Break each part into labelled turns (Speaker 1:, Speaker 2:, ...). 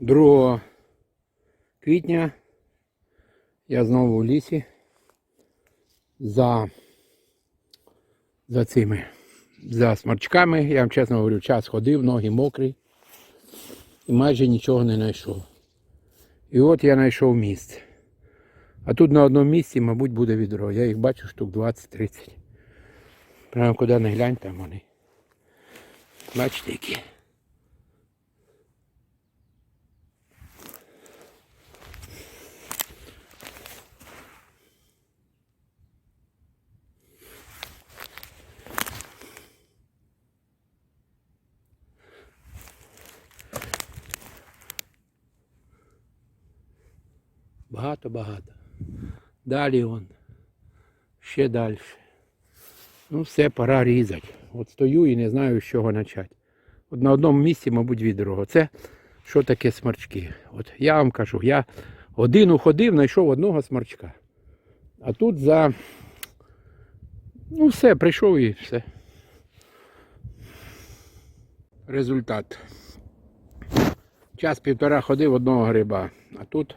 Speaker 1: 2 квітня я знову в лісі за, за цими за сморчками. Я вам чесно говорю, час ходив, ноги мокрі і майже нічого не знайшов. І от я знайшов місце. А тут на одному місці, мабуть, буде відро. Я їх бачу штук 20-30. Прямо куди не глянь, там вони. Бачите, які. Багато-багато. Далі он. Ще далі. Ну, все, пора різати. От стою і не знаю, з чого почати. От на одному місці, мабуть, відро. Це що таке сморчки? От я вам кажу, я годину ходив, знайшов одного сморчка. А тут за. Ну, все, прийшов і все. Результат. Час півтора ходив одного гриба. А тут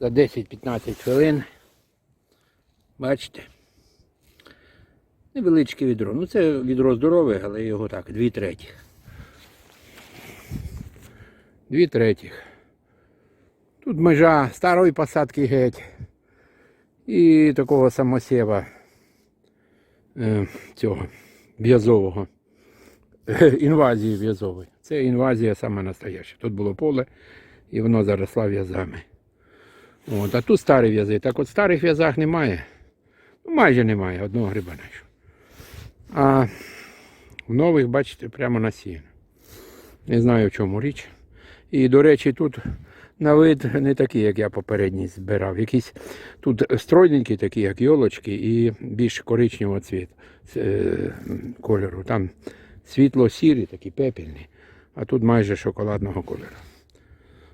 Speaker 1: за 10-15 хвилин. Бачите? Невеличке відро. Ну це відро здорове, але його так, дві третіх. Дві третіх. Тут межа старої посадки геть. І такого самосєва е, цього в'язового. Е, Інвазії в'язової. Це інвазія саме настояща. Тут було поле і воно заросло в'язами. От, а тут старі в'язи. Так от старих в'язах немає. Ну, майже немає, одного гриба знайшов. А в нових, бачите, прямо насіяно. Не знаю в чому річ. І, до речі, тут на вид не такі, як я попередній збирав. Якісь тут стройненькі, такі, як йолочки, і більш коричневого цвіту е, кольору. Там світло-сірі, такі пепельні, а тут майже шоколадного кольору.